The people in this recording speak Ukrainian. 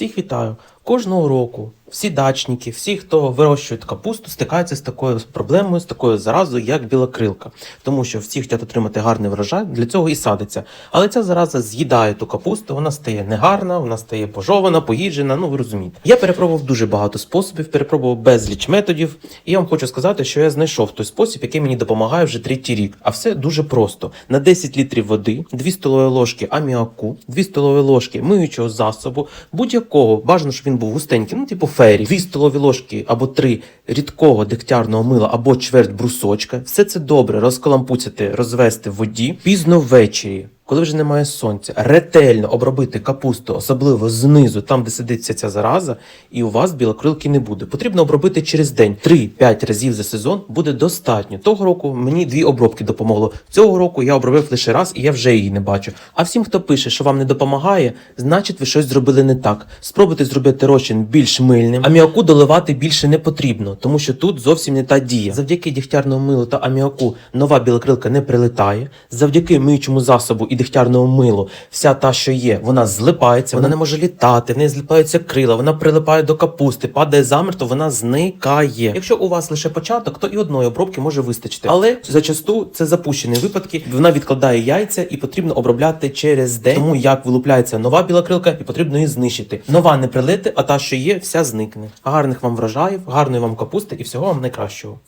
Всіх вітаю! Кожного року всі дачники, всі, хто вирощують капусту, стикаються з такою проблемою, з такою заразою, як білокрилка. Тому що всі хочуть отримати гарний врожай, для цього і садиться. Але ця зараза з'їдає ту капусту, вона стає негарна, вона стає пожована, поїджена. Ну ви розумієте. Я перепробував дуже багато способів, перепробував безліч методів. І я вам хочу сказати, що я знайшов той спосіб, який мені допомагає вже третій рік. А все дуже просто: на 10 літрів води, 2 столові ложки аміаку, 2 столові ложки миючого засобу, будь-якого бажано, щоб він був густенький, ну типу фері, дві столові ложки або три рідкого дегтярного мила або чверть брусочка. Все це добре розкалампуцяти, розвести в воді пізно ввечері. Коли вже немає сонця, ретельно обробити капусту, особливо знизу, там де сидиться ця зараза, і у вас білокрилки не буде. Потрібно обробити через день 3-5 разів за сезон буде достатньо. Того року мені дві обробки допомогло. Цього року я обробив лише раз і я вже її не бачу. А всім, хто пише, що вам не допомагає, значить ви щось зробили не так. Спробуйте зробити розчин більш мильним. Аміаку доливати більше не потрібно, тому що тут зовсім не та дія. Завдяки дігтярному милу та аміаку нова білокрилка не прилетає. Завдяки миючому засобу і дегтярному милу, вся та, що є, вона злипається, вона не може літати, в неї злипаються крила, вона прилипає до капусти, падає замертво, вона зникає. Якщо у вас лише початок, то і одної обробки може вистачити. Але зачасту це запущені випадки. Вона відкладає яйця і потрібно обробляти через день. Тому як вилупляється нова білокрилка, і потрібно її знищити. Нова не прилити, а та, що є, вся зникне. Гарних вам врожаїв, гарної вам капусти і всього вам найкращого.